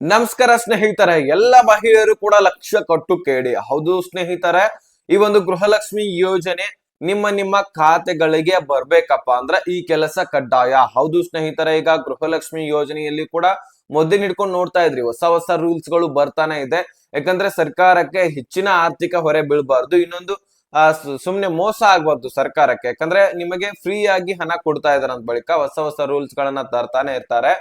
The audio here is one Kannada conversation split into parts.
ನಮಸ್ಕಾರ ಸ್ನೇಹಿತರೆ, ಎಲ್ಲ ಮಹಿಳೆಯರು ಕೂಡ ಲಕ್ಷ್ಯ ಕೊಟ್ಟು ಕೇಳಿ. ಹೌದು ಸ್ನೇಹಿತರೆ, ಈ ಒಂದು ಗೃಹಲಕ್ಷ್ಮಿ ಯೋಜನೆ ನಿಮ್ಮ ನಿಮ್ಮ ಖಾತೆಗಳಿಗೆ ಬರ್ಬೇಕಪ್ಪ ಅಂದ್ರೆ ಈ ಕೆಲಸ ಕಡ್ಡಾಯ. ಹೌದು ಸ್ನೇಹಿತರೆ, ಈಗ ಗೃಹಲಕ್ಷ್ಮಿ ಯೋಜನೆಯಲ್ಲಿ ಕೂಡ ಮೊದಲು ಹಿಡ್ಕೊಂಡು ನೋಡ್ತಾ ಇದ್ರಿ, ಹೊಸ ಹೊಸ ರೂಲ್ಸ್ಗಳು ಬರ್ತಾನೆ ಇದೆ. ಯಾಕಂದ್ರೆ ಸರ್ಕಾರಕ್ಕೆ ಹೆಚ್ಚಿನ ಆರ್ಥಿಕ ಹೊರೆ ಬೀಳ್ಬಾರ್ದು. ಇನ್ನೊಂದು ಸುಮ್ನೆ ಮೋಸ ಆಗ್ಬಾರ್ದು ಸರ್ಕಾರಕ್ಕೆ. ಯಾಕಂದ್ರೆ ನಿಮಗೆ ಫ್ರೀ ಆಗಿ ಹಣ ಕೊಡ್ತಾ ಇದಾರೆ ಅಂತ ಬಳಿಕ ಹೊಸ ಹೊಸ ರೂಲ್ಸ್ ಗಳನ್ನ ತರ್ತಾನೆ ಇರ್ತಾರೆ.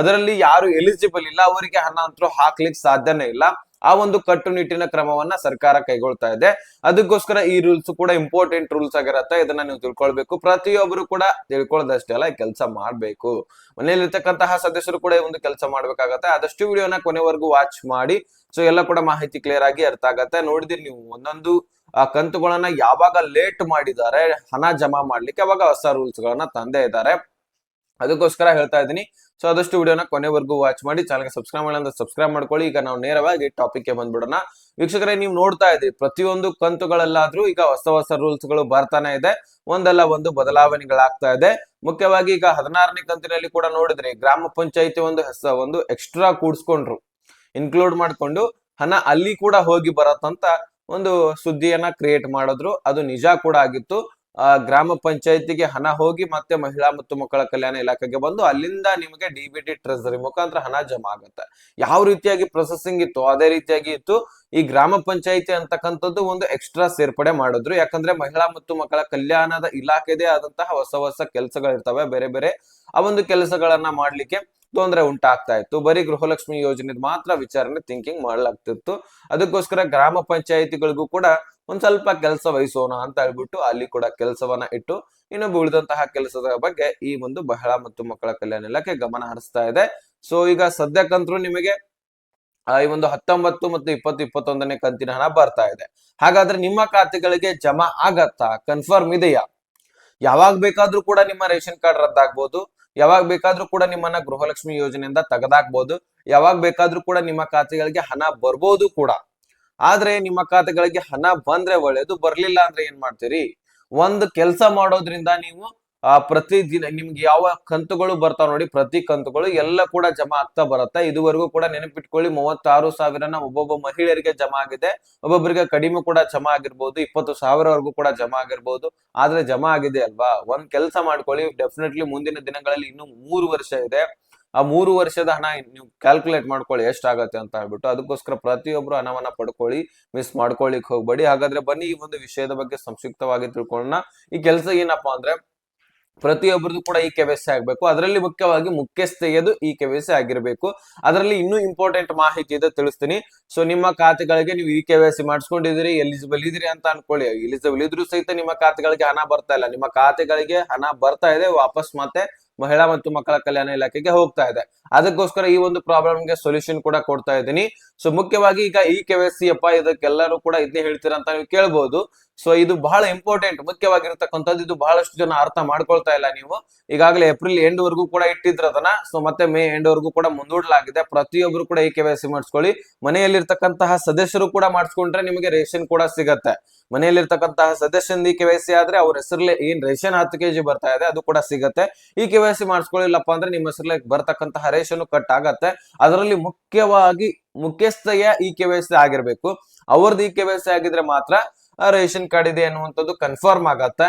ಅದರಲ್ಲಿ ಯಾರು ಎಲಿಜಿಬಲ್ ಇಲ್ಲ, ಅವರಿಗೆ ಹಣ ಅಂತೂ ಹಾಕ್ಲಿಕ್ಕೆ ಸಾಧ್ಯನೇ ಇಲ್ಲ. ಆ ಒಂದು ಕಟ್ಟುನಿಟ್ಟಿನ ಕ್ರಮವನ್ನ ಸರ್ಕಾರ ಕೈಗೊಳ್ತಾ ಇದೆ. ಅದಕ್ಕೋಸ್ಕರ ಈ ರೂಲ್ಸ್ ಕೂಡ ಇಂಪಾರ್ಟೆಂಟ್ ರೂಲ್ಸ್ ಆಗಿರತ್ತೆ. ಇದನ್ನ ನೀವು ತಿಳ್ಕೊಳ್ಬೇಕು. ಪ್ರತಿಯೊಬ್ಬರು ಕೂಡ ತಿಳ್ಕೊಳ್ಳೋದಷ್ಟೇ ಅಲ್ಲ ಕೆಲಸ ಮಾಡ್ಬೇಕು. ಮನೆಯಲ್ಲಿರ್ತಕ್ಕಂತಹ ಸದಸ್ಯರು ಕೂಡ ಒಂದು ಕೆಲಸ ಮಾಡ್ಬೇಕಾಗತ್ತೆ. ಆದಷ್ಟು ವಿಡಿಯೋನ ಕೊನೆವರೆಗೂ ವಾಚ್ ಮಾಡಿ ಸೊ ಎಲ್ಲ ಕೂಡ ಮಾಹಿತಿ ಕ್ಲಿಯರ್ ಆಗಿ ಅರ್ಥ ಆಗತ್ತೆ. ನೋಡಿದಿರಿ ನೀವು, ಒಂದೊಂದು, ಆ ಕಂತುಗಳನ್ನ ಯಾವಾಗ ಲೇಟ್ ಮಾಡಿದ್ದಾರೆ, ಹಣ ಜಮಾ ಮಾಡ್ಲಿಕ್ಕೆ ಅವಾಗ ಹೊಸ ರೂಲ್ಸ್ ಗಳನ್ನ ತಂದೆ ಇದ್ದಾರೆ. ಅದಕ್ಕೋಸ್ಕರ ಹೇಳ್ತಾ ಇದ್ದೀನಿ. ಸೊ ಆದಷ್ಟು ವಿಡಿಯೋನ ಕೊನೆವರೆಗೂ ವಾಚ್ ಮಾಡಿ ಚಾನಲ್ಗೆ ಸಬ್ಸ್ಕ್ರೈಬ್ ಮಾಡಿಲ್ಲ ಅಂದ್ರೆ ಸಬ್ಸ್ಕ್ರೈಬ್ ಮಾಡ್ಕೊಳ್ಳಿ. ಈಗ ನಾವು ನೇರವಾಗಿ ಟಾಪಿಕ್ಗೆ ಬಂದ್ಬಿಡೋಣ. ವೀಕ್ಷಕರೇ, ನೀವು ನೋಡ್ತಾ ಇದ್ರಿ, ಪ್ರತಿಯೊಂದು ಕಂತುಗಳಲ್ಲಾದ್ರೂ ಈಗ ಹೊಸ ಹೊಸ ರೂಲ್ಸ್ಗಳು ಬರ್ತಾನೆ ಇದೆ. ಒಂದಲ್ಲ ಒಂದು ಬದಲಾವಣೆಗಳಾಗ್ತಾ ಇದೆ. ಮುಖ್ಯವಾಗಿ ಈಗ ಹದಿನಾರನೇ ಕಂತಿನಲ್ಲಿ ಕೂಡ ನೋಡಿದ್ರೆ, ಗ್ರಾಮ ಪಂಚಾಯತಿ ಒಂದು ಹೆಸ ಒಂದು ಎಕ್ಸ್ಟ್ರಾ ಕೂಡ್ಸ್ಕೊಂಡ್ರು. ಇನ್ಕ್ಲೂಡ್ ಮಾಡ್ಕೊಂಡು ಹಣ ಅಲ್ಲಿ ಕೂಡ ಹೋಗಿ ಬರತ್ತಂತ ಒಂದು ಸುದ್ದಿಯನ್ನ ಕ್ರಿಯೇಟ್ ಮಾಡಿದ್ರು. ಅದು ನಿಜ ಕೂಡ ಆಗಿತ್ತು. ಆ ಗ್ರಾಮ ಪಂಚಾಯತಿಗೆ ಹಣ ಹೋಗಿ ಮತ್ತೆ ಮಹಿಳಾ ಮತ್ತು ಮಕ್ಕಳ ಕಲ್ಯಾಣ ಇಲಾಖೆಗೆ ಬಂದು ಅಲ್ಲಿಂದ ನಿಮಗೆ ಡಿ ಬಿ ಟಿ ಟ್ರೆಸರಿ ಮುಖಾಂತರ ಹಣ ಜಮಾ ಆಗುತ್ತೆ. ಯಾವ ರೀತಿಯಾಗಿ ಪ್ರೊಸೆಸಿಂಗ್ ಇತ್ತು? ಅದೇ ರೀತಿಯಾಗಿ ಇತ್ತು. ಈ ಗ್ರಾಮ ಪಂಚಾಯಿತಿ ಅಂತಕ್ಕಂಥದ್ದು ಒಂದು ಎಕ್ಸ್ಟ್ರಾ ಸೇರ್ಪಡೆ ಮಾಡಿದ್ರು. ಯಾಕಂದ್ರೆ ಮಹಿಳಾ ಮತ್ತು ಮಕ್ಕಳ ಕಲ್ಯಾಣದ ಇಲಾಖೆದೇ ಆದಂತಹ ಹೊಸ ಹೊಸ ಕೆಲಸಗಳಿರ್ತವೆ. ಬೇರೆ ಬೇರೆ ಆ ಒಂದು ಕೆಲಸಗಳನ್ನ ಮಾಡ್ಲಿಕ್ಕೆ ತೊಂದರೆ ಉಂಟಾಗ್ತಾ ಇತ್ತು. ಬರೀ ಗೃಹಲಕ್ಷ್ಮಿ ಯೋಜನೆ ಮಾತ್ರ ವಿಚಾರಣೆ ಥಿಂಕಿಂಗ್ ಮಾಡಲಾಗ್ತಿತ್ತು. ಅದಕ್ಕೋಸ್ಕರ ಗ್ರಾಮ ಪಂಚಾಯಿತಿಗಳಿಗೂ ಕೂಡ ಒಂದ್ ಸ್ವಲ್ಪ ಕೆಲಸ ವಹಿಸೋಣ ಅಂತ ಹೇಳ್ಬಿಟ್ಟು ಅಲ್ಲಿ ಕೂಡ ಕೆಲಸವನ್ನ ಇಟ್ಟು ಇನ್ನು ಉಳಿದಂತಹ ಕೆಲಸದ ಬಗ್ಗೆ ಈ ಒಂದು ಬಹಳ ಮತ್ತು ಮಕ್ಕಳ ಕಲ್ಯಾಣ ಇಲಾಖೆ ಗಮನ ಹರಿಸ್ತಾ ಇದೆ. ಸೊ ಈಗ ಸದ್ಯಕ್ಕಂತರೂ ನಿಮಗೆ ಈ ಒಂದು ಹತ್ತೊಂಬತ್ತು ಮತ್ತು ಇಪ್ಪತ್ತು ಇಪ್ಪತ್ತೊಂದನೇ ಕಂತಿನ ಹಣ ಬರ್ತಾ ಇದೆ. ಹಾಗಾದ್ರೆ ನಿಮ್ಮ ಖಾತೆಗಳಿಗೆ ಜಮಾ ಆಗತ್ತಾ? ಕನ್ಫರ್ಮ್ ಇದೆಯಾ? ಯಾವಾಗ ಬೇಕಾದ್ರೂ ಕೂಡ ನಿಮ್ಮ ರೇಷನ್ ಕಾರ್ಡ್ ರದ್ದಾಗ್ಬೋದು. ಯಾವಾಗ ಬೇಕಾದ್ರೂ ಕೂಡ ನಿಮ್ಮನ್ನ ಗೃಹಲಕ್ಷ್ಮಿ ಯೋಜನೆಯಿಂದ ತೆಗೆದಾಕ್ಬೋದು. ಯಾವಾಗ ಬೇಕಾದ್ರೂ ಕೂಡ ನಿಮ್ಮ ಖಾತೆಗಳಿಗೆ ಹಣ ಬರ್ಬೋದು ಕೂಡ. ಆದ್ರೆ ನಿಮ್ಮ ಖಾತೆಗಳಿಗೆ ಹಣ ಬಂದ್ರೆ ಒಳ್ಳೇದು, ಬರ್ಲಿಲ್ಲ ಅಂದ್ರೆ ಏನ್ ಮಾಡ್ತೀರಿ? ಒಂದು ಕೆಲಸ ಮಾಡೋದ್ರಿಂದ ನೀವು ಆ, ಪ್ರತಿ ದಿನ ನಿಮ್ಗೆ ಯಾವ ಕಂತುಗಳು ಬರ್ತಾವ ನೋಡಿ, ಪ್ರತಿ ಕಂತುಗಳು ಎಲ್ಲ ಕೂಡ ಜಮಾ ಆಗ್ತಾ ಬರುತ್ತೆ. ಇದುವರೆಗೂ ಕೂಡ ನೆನಪಿಟ್ಕೊಳ್ಳಿ, ಮೂವತ್ತಾರು ಸಾವಿರನ ಒಬ್ಬೊಬ್ಬ ಮಹಿಳೆಯರಿಗೆ ಜಮಾ ಆಗಿದೆ. ಒಬ್ಬೊಬ್ಬರಿಗೆ ಕಡಿಮೆ ಕೂಡ ಜಮಾ ಆಗಿರ್ಬೋದು, ಇಪ್ಪತ್ತು ಸಾವಿರವರೆಗೂ ಕೂಡ ಜಮಾ ಆಗಿರ್ಬೋದು. ಆದ್ರೆ ಜಮಾ ಆಗಿದೆ ಅಲ್ವಾ? ಒಂದ್ ಕೆಲಸ ಮಾಡ್ಕೊಳ್ಳಿ ಡೆಫಿನೆಟ್ಲಿ ಮುಂದಿನ ದಿನಗಳಲ್ಲಿ ಇನ್ನು ಮೂರು ವರ್ಷ ಇದೆ. ಆ ಮೂರು ವರ್ಷದ ಹಣ ನೀವು ಕ್ಯಾಲ್ಕುಲೇಟ್ ಮಾಡ್ಕೊಳ್ಳಿ ಎಷ್ಟಾಗತ್ತೆ ಅಂತ ಹೇಳ್ಬಿಟ್ಟು. ಅದಕ್ಕೋಸ್ಕರ ಪ್ರತಿಯೊಬ್ರು ಹಣವನ್ನ ಪಡ್ಕೊಳ್ಳಿ ಮಿಸ್ ಮಾಡ್ಕೊಳ್ಳಿಕ್ ಹೋಗ್ಬೇಡಿ. ಹಾಗಾದ್ರೆ ಬನ್ನಿ, ಈ ಒಂದು ವಿಷಯದ ಬಗ್ಗೆ ಸಂಕ್ಷಿಪ್ತವಾಗಿ ತಿಳ್ಕೊಳ್ಳೋಣ. ಈ ಕೆಲಸ ಏನಪ್ಪಾ ಅಂದ್ರೆ ಪ್ರತಿಯೊಬ್ಬರದು ಕೂಡ ಈ ಕೆವೈಸಿ ಆಗ್ಬೇಕು. ಅದರಲ್ಲಿ ಮುಖ್ಯವಾಗಿ ಮುಖ್ಯಸ್ಥೆಯದು ಈ ಕೆವೈಸಿ ಆಗಿರಬೇಕು. ಅದರಲ್ಲಿ ಇನ್ನೂ ಇಂಪಾರ್ಟೆಂಟ್ ಮಾಹಿತಿ ಇದೆ, ತಿಳಿಸ್ತೀನಿ. ಸೊ ನಿಮ್ಮ ಖಾತೆಗಳಿಗೆ ನೀವು ಈ ಕೆವೈಸಿ ಮಾಡಿಸ್ಕೊಂಡಿದ್ದೀರಿ ಎಲಿಜಿಬಲ್ ಇದ್ರಿ ಅಂತ ಅನ್ಕೊಳ್ಳಿ. ಎಲಿಜಿಬಲ್ ಇದ್ರು ಸಹಿತ ನಿಮ್ಮ ಖಾತೆಗಳಿಗೆ ಹಣ ಬರ್ತಾ ಇಲ್ಲ. ನಿಮ್ಮ ಖಾತೆಗಳಿಗೆ ಹಣ ಬರ್ತಾ ಇದೆ, ವಾಪಸ್ ಮತ್ತೆ ಮಹಿಳಾ ಮತ್ತು ಮಕ್ಕಳ ಕಲ್ಯಾಣ ಇಲಾಖೆಗೆ ಹೋಗ್ತಾ ಇದೆ. ಅದಕ್ಕೋಸ್ಕರ ಈ ಒಂದು ಪ್ರಾಬ್ಲಮ್ಗೆ ಸೊಲ್ಯೂಷನ್ ಕೂಡ ಕೊಡ್ತಾ ಇದ್ದೀನಿ. ಸೊ ಮುಖ್ಯವಾಗಿ ಈಗ ಈ ಕೆ ಸಿ ಅಪ್ಪ ಇದಕ್ಕೆಲ್ಲರೂ ಕೂಡ ಇದನ್ನೇ ಹೇಳ್ತೀರಾ ಅಂತ ನೀವು ಕೇಳ್ಬೋದು. ಸೊ ಇದು ಬಹಳ ಇಂಪಾರ್ಟೆಂಟ್ ಮುಖ್ಯವಾಗಿರ್ತಕ್ಕಂಥದ್ದು ಇದು ಬಹಳಷ್ಟು ಜನ ಅರ್ಥ ಮಾಡ್ಕೊಳ್ತಾ ಇಲ್ಲ ನೀವು. ಈಗಾಗಲೇ ಏಪ್ರಿಲ್ ಎಂಡ್ ವರೆಗೂ ಕೂಡ ಇಟ್ಟಿದ್ರ ಅದನ್ನ. ಸೊ ಮತ್ತೆ ಮೇ ಎಂಡ್ ವರೆಗೂ ಕೂಡ ಮುಂದೂಡಲಾಗಿದೆ. ಪ್ರತಿಯೊಬ್ರು ಕೂಡ ಈ ಕೆ ವೈ ಸಿ ಮಾಡಿಸ್ಕೊಳ್ಳಿ. ಮನೆಯಲ್ಲಿರ್ತಕ್ಕಂತಹ ಸದಸ್ಯರು ಕೂಡ ಮಾಡಿಸ್ಕೊಂಡ್ರೆ ನಿಮಗೆ ರೇಷನ್ ಕೂಡ ಸಿಗತ್ತೆ. ಮನೆಯಲ್ಲಿರ್ತಕ್ಕಂತಹ ಸದಸ್ಯನ ಈ ಕೆ ವೈ ಸಿ ಆದ್ರೆ ಅವ್ರ ಹೆಸರಲ್ಲೇ ಏನ್ ರೇಷನ್ ಹತ್ತು ಕೆಜಿ ಬರ್ತಾ ಇದೆ, ಅದು ಕೂಡ ಸಿಗತ್ತೆ. ಈ ಕೆ ವೈ ಸಿ ಮಾಡಿಸ್ಕೊಳ್ಳಿಲ್ಲಪ್ಪ ಅಂದ್ರೆ ನಿಮ್ಮ ಹೆಸರಲ್ಲೇ ಬರ್ತಕ್ಕಂತಹ ರೇಷನ್ ಕಟ್ ಆಗತ್ತೆ. ಅದರಲ್ಲಿ ಮುಖ್ಯವಾಗಿ ಮುಖ್ಯಸ್ಥೆಯ ಈ ಕೆ ವೈ ಸಿ ಆಗಿರ್ಬೇಕು. ಅವ್ರದ್ದು ಈ ಕೆ ವೈ ಸಿ ಆಗಿದ್ರೆ ಮಾತ್ರ ರೇಷನ್ ಕಾರ್ಡ್ ಇದೆ ಅನ್ನುವಂಥದ್ದು ಕನ್ಫರ್ಮ್ ಆಗತ್ತೆ.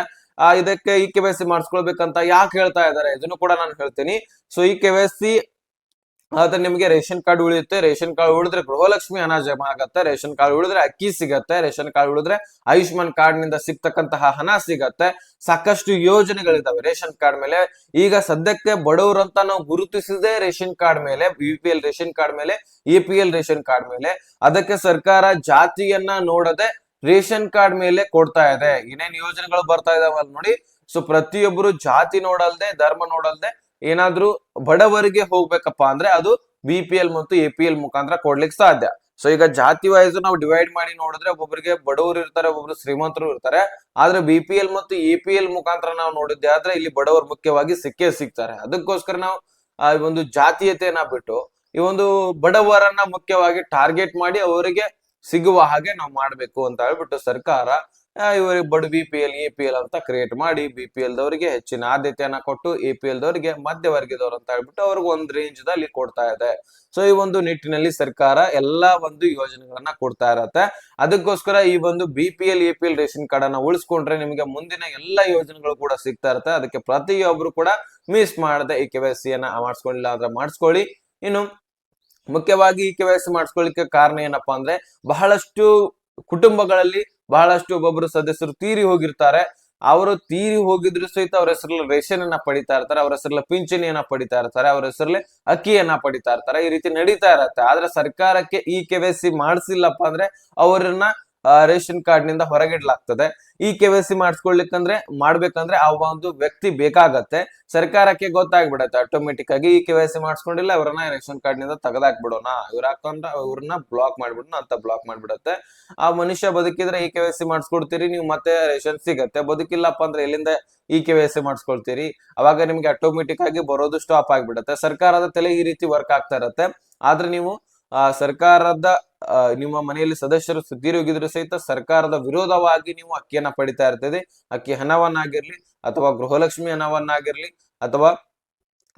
ಇದಕ್ಕೆ ಇ ಕೆ ವೈ ಸಿ ಮಾಡಿಸ್ಕೊಳ್ಬೇಕಂತ ಯಾಕೆ ಹೇಳ್ತಾ ಇದಾರೆ ಇದನ್ನು ಕೂಡ ನಾನು ಹೇಳ್ತೀನಿ. So E K Y C ಆದ್ರೆ ನಿಮಗೆ ರೇಷನ್ ಕಾರ್ಡ್ ಉಳಿಯುತ್ತೆ. ರೇಷನ್ ಕಾರ್ಡ್ ಉಳಿದ್ರೆ ಗೃಹಲಕ್ಷ್ಮಿ ಹಣ ಜಮಾ ಆಗತ್ತೆ. ರೇಷನ್ ಕಾರ್ಡ್ ಉಳಿದ್ರೆ ಅಕ್ಕಿ ಸಿಗತ್ತೆ. ರೇಷನ್ ಕಾರ್ಡ್ ಉಳಿದ್ರೆ ಆಯುಷ್ಮಾನ್ ಕಾರ್ಡ್ನಿಂದ ಸಿಗ್ತಕ್ಕಂತಹ ಹಣ ಸಿಗತ್ತೆ. ಸಾಕಷ್ಟು ಯೋಜನೆಗಳಿದಾವೆ ರೇಷನ್ ಕಾರ್ಡ್ ಮೇಲೆ. ಈಗ ಸದ್ಯಕ್ಕೆ ಬಡವರಂತ ನಾವು ಗುರುತಿಸಿದೆ ರೇಷನ್ ಕಾರ್ಡ್ ಮೇಲೆ ಎಲ್ ರೇಷನ್ ಕಾರ್ಡ್ ಮೇಲೆ, ಎ ರೇಷನ್ ಕಾರ್ಡ್ ಮೇಲೆ. ಅದಕ್ಕೆ ಸರ್ಕಾರ ಜಾತಿಯನ್ನ ನೋಡದೆ ರೇಷನ್ ಕಾರ್ಡ್ ಮೇಲೆ ಕೊಡ್ತಾ ಇದೆ. ಏನೇನ್ ಯೋಜನೆಗಳು ಬರ್ತಾ ಇದಾವಲ್ಲ ನೋಡಿ. ಸೊ ಪ್ರತಿಯೊಬ್ಬರು ಜಾತಿ ನೋಡಲ್ದೆ, ಧರ್ಮ ನೋಡಲ್ದೆ ಏನಾದ್ರೂ ಬಡವರಿಗೆ ಹೋಗ್ಬೇಕಪ್ಪ ಅಂದ್ರೆ ಅದು ಬಿ ಪಿ ಎಲ್ ಮತ್ತು ಎ ಪಿ ಎಲ್ ಮುಖಾಂತರ ಕೊಡ್ಲಿಕ್ಕೆ ಸಾಧ್ಯ. ಸೊ ಈಗ ಜಾತಿ ವೈಸ್ ನಾವು ಡಿವೈಡ್ ಮಾಡಿ ನೋಡಿದ್ರೆ ಒಬ್ಬೊಬ್ಬರಿಗೆ ಬಡವರು ಇರ್ತಾರೆ, ಒಬ್ಬೊಬ್ರು ಶ್ರೀಮಂತರು ಇರ್ತಾರೆ. ಆದ್ರೆ ಬಿ ಪಿ ಎಲ್ ಮತ್ತು ಎ ಪಿ ಎಲ್ ಮುಖಾಂತರ ನಾವು ನೋಡಿದ್ದೆ ಆದ್ರೆ ಇಲ್ಲಿ ಬಡವರು ಮುಖ್ಯವಾಗಿ ಸಿಕ್ಕೇ ಸಿಗ್ತಾರೆ. ಅದಕ್ಕೋಸ್ಕರ ನಾವು, ಆ ಒಂದು ಜಾತೀಯತೆಯನ್ನ ಬಿಟ್ಟು ಈ ಒಂದು ಬಡವರನ್ನ ಮುಖ್ಯವಾಗಿ ಟಾರ್ಗೆಟ್ ಮಾಡಿ ಅವರಿಗೆ ಸಿಗುವ ಹಾಗೆ ನಾವು ಮಾಡಬೇಕು ಅಂತ ಹೇಳ್ಬಿಟ್ಟು ಸರ್ಕಾರ ಇವರಿಗೆ ಬಡ B P L A P L ಅಂತ ಕ್ರಿಯೇಟ್ ಮಾಡಿ ಬಿ ಪಿ ಎಲ್ ದವರಿಗೆ ಹೆಚ್ಚಿನ ಆದ್ಯತೆಯನ್ನ ಕೊಟ್ಟು ಎ ಪಿ ಎಲ್ ದವರಿಗೆ ಮಧ್ಯವರ್ಗದವರು ಅಂತ ಹೇಳ್ಬಿಟ್ಟು ಅವ್ರಿಗೆ ಒಂದು ರೇಂಜ್ ದಲ್ಲಿ ಕೊಡ್ತಾ ಇದೆ. ಸೊ ಈ ಒಂದು ನಿಟ್ಟಿನಲ್ಲಿ ಸರ್ಕಾರ ಎಲ್ಲಾ ಒಂದು ಯೋಜನೆಗಳನ್ನ ಕೊಡ್ತಾ ಇರತ್ತೆ. ಅದಕ್ಕೋಸ್ಕರ ಈ ಒಂದು B P L A P L ration card ಅನ್ನ ಉಳಿಸ್ಕೊಂಡ್ರೆ ನಿಮಗೆ ಮುಂದಿನ ಎಲ್ಲಾ ಯೋಜನೆಗಳು ಕೂಡ ಸಿಗ್ತಾ ಇರತ್ತೆ. ಅದಕ್ಕೆ ಪ್ರತಿಯೊಬ್ರು ಕೂಡ ಮಿಸ್ ಮಾಡದೆ ಈ ಕೆ ವೈ ಸಿ ಅನ್ನ ಮಾಡಿಸ್ಕೊಂಡಿಲ್ಲ ಅಂದ್ರೆ ಮಾಡಿಸ್ಕೊಳ್ಳಿ. ಇನ್ನು ಮುಖ್ಯವಾಗಿ ಈ ಕೆ ವೈ ಸಿ ಮಾಡಿಸ್ಕೊಳ್ಳಿಕ್ಕೆ ಕಾರಣ ಏನಪ್ಪಾ ಅಂದ್ರೆ ಬಹಳಷ್ಟು ಕುಟುಂಬಗಳಲ್ಲಿ ಬಹಳಷ್ಟು ಒಬ್ಬೊಬ್ರು ಸದಸ್ಯರು ತೀರಿ ಹೋಗಿರ್ತಾರೆ. ಅವರು ತೀರಿ ಹೋಗಿದ್ರು ಸಹಿತ ಅವ್ರ ಹೆಸರಲ್ಲಿ ರೇಷನ್ ಅನ್ನ ಪಡಿತಾ ಇರ್ತಾರೆ, ಅವ್ರ ಹೆಸರಲ್ಲಿ ಪಿಂಚಣಿಯನ್ನ ಪಡಿತಾ ಇರ್ತಾರೆ, ಅವ್ರ ಹೆಸರಲ್ಲಿ ಅಕ್ಕಿಯನ್ನ ಪಡಿತಾ ಇರ್ತಾರೆ, ಈ ರೀತಿ ನಡೀತಾ ಇರತ್ತೆ. ಆದ್ರೆ ಸರ್ಕಾರಕ್ಕೆ ಈ ಕೆ ವೈ ಮಾಡಿಸಿಲ್ಲಪ್ಪ ಅಂದ್ರೆ ಅವರನ್ನ ರೇಷನ್ ಕಾರ್ಡ್ನಿಂದ ಹೊರಗಿಡಲಾಗ್ತದೆ. ಈ ಕೆ ವೈ ಸಿ ಮಾಡಿಸ್ಕೊಳ್ಲಿಕ್ಕಂದ್ರೆ, ಮಾಡ್ಬೇಕಂದ್ರೆ ಆ ಒಂದು ವ್ಯಕ್ತಿ ಬೇಕಾಗತ್ತೆ. ಸರ್ಕಾರಕ್ಕೆ ಗೊತ್ತಾಗ್ಬಿಡತ್ತೆ ಆಟೋಮೆಟಿಕ್ ಆಗಿ ಈ ಕೆ ವೈ ಸಿ ಮಾಡಿಸ್ಕೊಂಡಿಲ್ಲ ಇವ್ರನ್ನ ರೇಷನ್ ಕಾರ್ಡ್ನಿಂದ ತೆಗೆದಾಕ್ಬಿಡೋಣ. ಇವ್ರ ಅಕೌಂಟ್ ಇವ್ರನ್ನ ಬ್ಲಾಕ್ ಮಾಡ್ಬಿಡೋಣ, ಅಂತ ಬ್ಲಾಕ್ ಮಾಡ್ಬಿಡತ್ತೆ. ಆ ಮನುಷ್ಯ ಬದುಕಿದ್ರೆ ಈ ಕೆ ವೈ ಸಿ ಮಾಡಿಸ್ಕೊಡ್ತೀರಿ, ನೀವು ಮತ್ತೆ ರೇಷನ್ ಸಿಗತ್ತೆ. ಬದುಕಿಲ್ಲಪ್ಪ ಅಂದ್ರೆ ಎಲ್ಲಿಂದ ಈ ಕೆ ವೈ ಸಿ ಮಾಡಿಸ್ಕೊಳ್ತೀರಿ? ಅವಾಗ ನಿಮ್ಗೆ ಆಟೋಮೆಟಿಕ್ ಆಗಿ ಬರೋದು ಸ್ಟಾಪ್ ಆಗ್ಬಿಡತ್ತೆ. ಸರ್ಕಾರದ ತಲೆ ಈ ರೀತಿ ವರ್ಕ್ ಆಗ್ತಾ ಇರತ್ತೆ. ಆದ್ರೆ ನೀವು ಆ ಸರ್ಕಾರದ ನಿಮ್ಮ ಮನೆಯಲ್ಲಿ ಸದಸ್ಯರು ಸುದ್ದಿರೋಗಿದ್ರು ಸಹಿತ ಸರ್ಕಾರದ ವಿರೋಧವಾಗಿ ನೀವು ಅಕ್ಕಿಯನ್ನ ಪಡಿತಾ ಇರ್ತದೆ ಅಕ್ಕಿ ಹಣವನ್ನಾಗಿರ್ಲಿ ಅಥವಾ ಗೃಹಲಕ್ಷ್ಮಿ ಹಣವನ್ನಾಗಿರ್ಲಿ ಅಥವಾ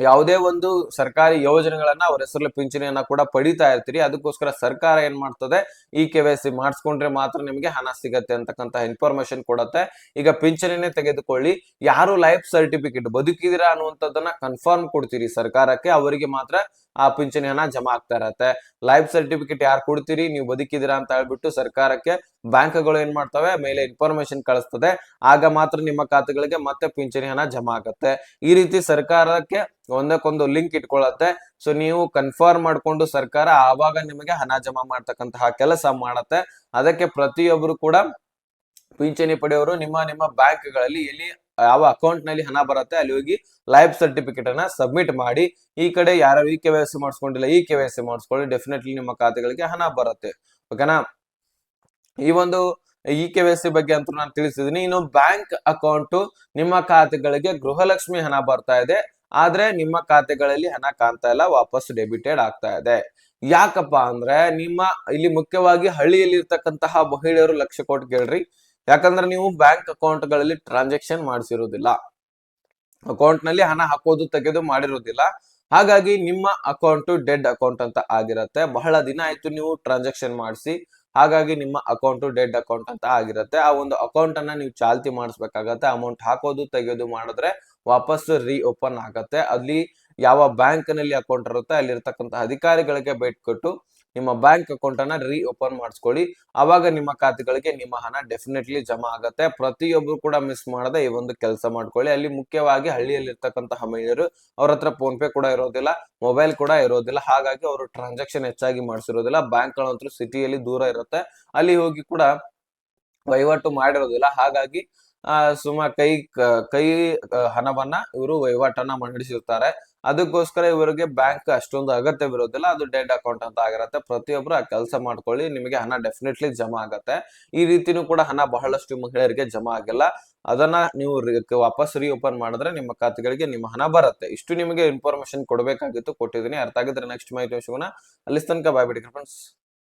ಯಾವುದೇ ಒಂದು ಸರ್ಕಾರಿ ಯೋಜನೆಗಳನ್ನ ಅವ್ರ ಹೆಸರಲ್ಲಿ ಪಿಂಚಣಿಯನ್ನ ಕೂಡ ಪಡಿತಾ ಇರ್ತೀರಿ. ಅದಕ್ಕೋಸ್ಕರ ಸರ್ಕಾರ ಏನ್ ಮಾಡ್ತದೆ, ಈ ಕೆ ವೈ ಸಿ ಮಾಡಿಸ್ಕೊಂಡ್ರೆ ಮಾತ್ರ ನಿಮಗೆ ಹಣ ಸಿಗತ್ತೆ ಅಂತಕ್ಕಂತ ಇನ್ಫಾರ್ಮೇಶನ್ ಕೊಡತ್ತೆ. ಈಗ ಪಿಂಚಣಿನೇ ತೆಗೆದುಕೊಳ್ಳಿ, ಯಾರು ಲೈಫ್ ಸರ್ಟಿಫಿಕೇಟ್ ಬದುಕಿದಿರಾ ಅನ್ನುವಂಥದ್ದನ್ನ ಕನ್ಫರ್ಮ್ ಕೊಡ್ತೀರಿ ಸರ್ಕಾರಕ್ಕೆ, ಅವರಿಗೆ ಮಾತ್ರ ಆ ಪಿಂಚಣಿ ಹಣ ಜಮಾ ಆಗ್ತಾ ಇರತ್ತೆ. ಲೈಫ್ ಸರ್ಟಿಫಿಕೇಟ್ ಯಾರು ಕೊಡ್ತೀರಿ, ನೀವು ಬದುಕಿದಿರಾ ಅಂತ ಹೇಳ್ಬಿಟ್ಟು ಸರ್ಕಾರಕ್ಕೆ ಬ್ಯಾಂಕ್ಗಳು ಏನ್ ಮಾಡ್ತವೆ, ಮೇಲೆ ಇನ್ಫಾರ್ಮೇಶನ್ ಕಳಿಸ್ತದೆ. ಆಗ ಮಾತ್ರ ನಿಮ್ಮ ಖಾತೆಗಳಿಗೆ ಮತ್ತೆ ಪಿಂಚಣಿ ಹಣ ಜಮಾ ಆಗತ್ತೆ. ಈ ರೀತಿ ಸರ್ಕಾರಕ್ಕೆ ಒಂದಕ್ಕೊಂದು ಲಿಂಕ್ ಇಟ್ಕೊಳ್ಳತ್ತೆ ಸೊ ನೀವು ಕನ್ಫರ್ಮ್ ಮಾಡ್ಕೊಂಡು ಸರ್ಕಾರ ಆವಾಗ ನಿಮಗೆ ಹಣ ಜಮಾ ಮಾಡ್ತಕ್ಕಂತಹ ಕೆಲಸ ಮಾಡತ್ತೆ. ಅದಕ್ಕೆ ಪ್ರತಿಯೊಬ್ರು ಕೂಡ ಪಿಂಚಣಿ ಪಡೆಯವರು ನಿಮ್ಮ ನಿಮ್ಮ ಬ್ಯಾಂಕ್ಗಳಲ್ಲಿ ಎಲ್ಲಿ ಯಾವ ಅಕೌಂಟ್ನಲ್ಲಿ ಹಣ ಬರುತ್ತೆ ಅಲ್ಲಿ ಹೋಗಿ ಲೈಫ್ ಸರ್ಟಿಫಿಕೇಟ್ ಅನ್ನ ಸಬ್ಮಿಟ್ ಮಾಡಿ. ಈ ಕಡೆ ಯಾರು ಈ ಕೆ ವೈ ಸಿ ಮಾಡಿಸ್ಕೊಂಡಿಲ್ಲ, ಈ ಕೆ ವೈ ಸಿ ಮಾಡಿಸ್ಕೊಳ್ಳಿ. ಡೆಫಿನೆಟ್ಲಿ ನಿಮ್ಮ ಖಾತೆಗಳಿಗೆ ಹಣ ಬರುತ್ತೆ. ಓಕೆನಾ ಈ ಒಂದು ಇ ಕೆ ವೈ ಸಿ ಬಗ್ಗೆ ಅಂತೂ ನಾನು ತಿಳಿಸಿದೀನಿ. ಇನ್ನು ಬ್ಯಾಂಕ್ ಅಕೌಂಟ್ ನಿಮ್ಮ ಖಾತೆಗಳಿಗೆ ಗೃಹಲಕ್ಷ್ಮಿ ಹಣ ಬರ್ತಾ ಇದೆ. ಆದ್ರೆ ನಿಮ್ಮ ಖಾತೆಗಳಲ್ಲಿ ಹಣ ಕಾಣ್ತಾ ಇಲ್ಲ ವಾಪಸ್ ಡೆಬಿಟೆಡ್ ಆಗ್ತಾ ಇದೆ. ಯಾಕಪ್ಪ ಅಂದ್ರೆ ನಿಮ್ಮ ಇಲ್ಲಿ ಮುಖ್ಯವಾಗಿ ಹಳ್ಳಿಯಲ್ಲಿ ಇರ್ತಕ್ಕಂತಹ ಮಹಿಳೆಯರು ಲಕ್ಷ ಕೋಟಿ ಕೇಳ್ರಿ. ಯಾಕಂದ್ರೆ ನೀವು ಬ್ಯಾಂಕ್ ಅಕೌಂಟ್ಗಳಲ್ಲಿ ಟ್ರಾನ್ಸಾಕ್ಷನ್ ಮಾಡಿಸಿರುವುದಿಲ್ಲ ಅಕೌಂಟ್ನಲ್ಲಿ ಹಣ ಹಾಕೋದು ತೆಗೆದು ಮಾಡಿರೋದಿಲ್ಲ. ಹಾಗಾಗಿ ನಿಮ್ಮ ಅಕೌಂಟ್ ಡೆಡ್ ಅಕೌಂಟ್ ಅಂತ ಆಗಿರತ್ತೆ. ಬಹಳ ದಿನ ಆಯ್ತು ನೀವು ಟ್ರಾನ್ಸಾಕ್ಷನ್ ಮಾಡಿಸಿ. ಹಾಗಾಗಿ ನಿಮ್ಮ ಅಕೌಂಟ್ ಡೆಡ್ ಅಕೌಂಟ್ ಅಂತ ಆಗಿರುತ್ತೆ. ಆ ಒಂದು ಅಕೌಂಟ್ ಅನ್ನ ನೀವು ಚಾಲ್ತಿ ಮಾಡಿಸ್ಬೇಕಾಗತ್ತೆ. ಅಮೌಂಟ್ ಹಾಕೋದು, ತೆಗೆದು ಮಾಡಿದ್ರೆ ವಾಪಸ್ ರೀ ಓಪನ್ ಆಗತ್ತೆ. ಅಲ್ಲಿ ಯಾವ ಬ್ಯಾಂಕ್ನಲ್ಲಿ ಅಕೌಂಟ್ ಇರುತ್ತೆ ಅಲ್ಲಿರ್ತಕ್ಕಂಥ ಅಧಿಕಾರಿಗಳಿಗೆ ಭೇಟಿ ಕೊಟ್ಟು ನಿಮ್ಮ ಬ್ಯಾಂಕ್ ಅಕೌಂಟ್ ಅನ್ನ ರೀ ಓಪನ್ ಮಾಡಿಸ್ಕೊಳ್ಳಿ. ಅವಾಗ ನಿಮ್ಮ ಖಾತೆಗಳಿಗೆ ನಿಮ್ಮ ಹಣ ಡೆಫಿನೆಟ್ಲಿ ಜಮಾ ಆಗತ್ತೆ. ಪ್ರತಿಯೊಬ್ರು ಕೂಡ ಮಿಸ್ ಮಾಡದೆ ಈ ಒಂದು ಕೆಲಸ ಮಾಡ್ಕೊಳ್ಳಿ. ಅಲ್ಲಿ ಮುಖ್ಯವಾಗಿ ಹಳ್ಳಿಯಲ್ಲಿ ಇರ್ತಕ್ಕಂತಹ ಮಹಿಳೆಯರು ಅವ್ರ ಹತ್ರ ಫೋನ್ ಪೇ ಕೂಡ ಇರೋದಿಲ್ಲ ಮೊಬೈಲ್ ಕೂಡ ಇರೋದಿಲ್ಲ. ಹಾಗಾಗಿ ಅವರು ಟ್ರಾನ್ಸಾಕ್ಷನ್ ಹೆಚ್ಚಾಗಿ ಮಾಡಿಸಿರೋದಿಲ್ಲ. ಬ್ಯಾಂಕ್ಗಳಂತೂ ಸಿಟಿಯಲ್ಲಿ ದೂರ ಇರುತ್ತೆ. ಅಲ್ಲಿ ಹೋಗಿ ಕೂಡ ವಹಿವಾಟು ಮಾಡಿರೋದಿಲ್ಲ. ಹಾಗಾಗಿ ಆ, ಸುಮ ಕೈ, ಕ- ಹಣವನ್ನ ಇವರು ವಹಿವಾಟನ್ನ ಮಂಡಿಸಿರ್ತಾರೆ. ಅದಕ್ಕೋಸ್ಕರ ಇವರಿಗೆ ಬ್ಯಾಂಕ್ ಅಷ್ಟೊಂದು ಅಗತ್ಯವಿರೋದಿಲ್ಲ ಅದು ಡೆಡ್ ಅಕೌಂಟ್ ಅಂತ ಆಗಿರತ್ತೆ. ಪ್ರತಿಯೊಬ್ರು ಆ ಕೆಲಸ ಮಾಡ್ಕೊಳ್ಳಿ. ನಿಮಗೆ ಹಣ ಡೆಫಿನೆಟ್ಲಿ ಜಮಾ ಆಗತ್ತೆ. ಈ ರೀತಿನೂ ಕೂಡ ಹಣ ಬಹಳಷ್ಟು ಮಹಿಳೆಯರಿಗೆ ಜಮಾ ಆಗಿಲ್ಲ. ಅದನ್ನ ನೀವು ವಾಪಸ್ ಓಪನ್ ಮಾಡಿದ್ರೆ ನಿಮ್ಮ ಖಾತೆಗಳಿಗೆ ನಿಮ್ಮ ಹಣ ಬರುತ್ತೆ. ಇಷ್ಟು ನಿಮಗೆ ಇನ್ಫಾರ್ಮೇಶನ್ ಕೊಡಬೇಕಾಗಿತ್ತು. ಕೊಟ್ಟಿದ್ದೀನಿ. ಅರ್ಥ ಆಗಿದ್ರೆ ನೆಕ್ಸ್ಟ್ ಮಾಹಿತಿ ಸಿಗೋಣ. ಅಲ್ಲಿ ತನಕ ಬಾಯ್ ಫ್ರೆಂಡ್ಸ್.